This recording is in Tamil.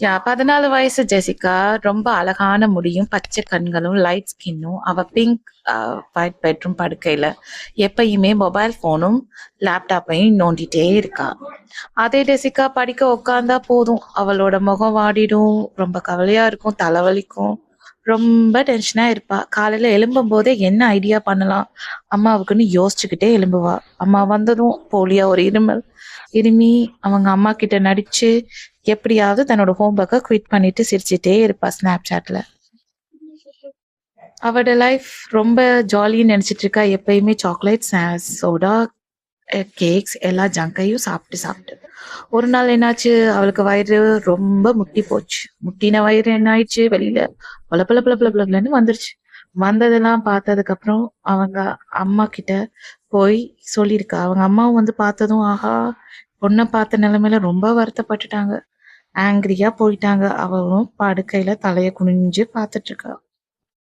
யா பதினாலு வயசு ஜெசிகா ரொம்ப அழகான முடியும் பச்சை கண்களும் லைட் ஸ்கின்னும் அவ பிங்க் ஒயிட் பெட்ரூம் படுக்கையில எப்பயுமே மொபைல் போனும் லேப்டாப்பையும் நோண்டிட்டே இருக்கா. அதே ஜெசிகா படிக்க உட்காந்தா போதும். அவளோட முகம் வாடிடும் ரொம்ப கவலையா இருக்கும் தலைவலிக்கும். ரொம்ப டென்ஷனா இருப்பா. காலையில எழும்பும் போதே என்ன ஐடியா பண்ணலாம்? அம்மாவுக்குன்னு யோசிச்சுக்கிட்டே எழும்புவா. அம்மா வந்ததும் போலியா ஒரு இருமல். இருமி அவங்க அம்மா கிட்ட நடிச்சு எப்படியாவது தன்னோட ஹோம்ஒர்க்கை குவிட் பண்ணிட்டு சிரிச்சிட்டே இருப்பா ஸ்னாப் சாட்ல அவட லைஃப் ரொம்ப ஜாலின்னு நினைச்சிட்டு இருக்கா. எப்பயுமே சாக்லேட் சோடா கேக்ஸ் எல்லா ஜங்கையும் சாப்பிட்டு சாப்பிட்டு. ஒரு நாள் என்னாச்சு? அவளுக்கு வயிறு ரொம்ப முட்டி போச்சு. முட்டின வயிறு என்ன ஆயிடுச்சு? வெளியில. பல பல பல பல பலன்னு வந்துருச்சு. வந்ததெல்லாம் பார்த்ததுக்கு அப்புறம் அவங்க அம்மா கிட்ட போய் சொல்லியிருக்கா. அவங்க அம்மாவும் வந்து பார்த்ததும் ஆஹா பொண்ணை பார்த்த நிலைமையில ரொம்ப வருத்தப்பட்டுட்டாங்க. ஆங்கிரியா போயிட்டாங்க. அவளும் படுக்கையில தலைய குனிஞ்சு பார்த்துட்டு இருக்கா.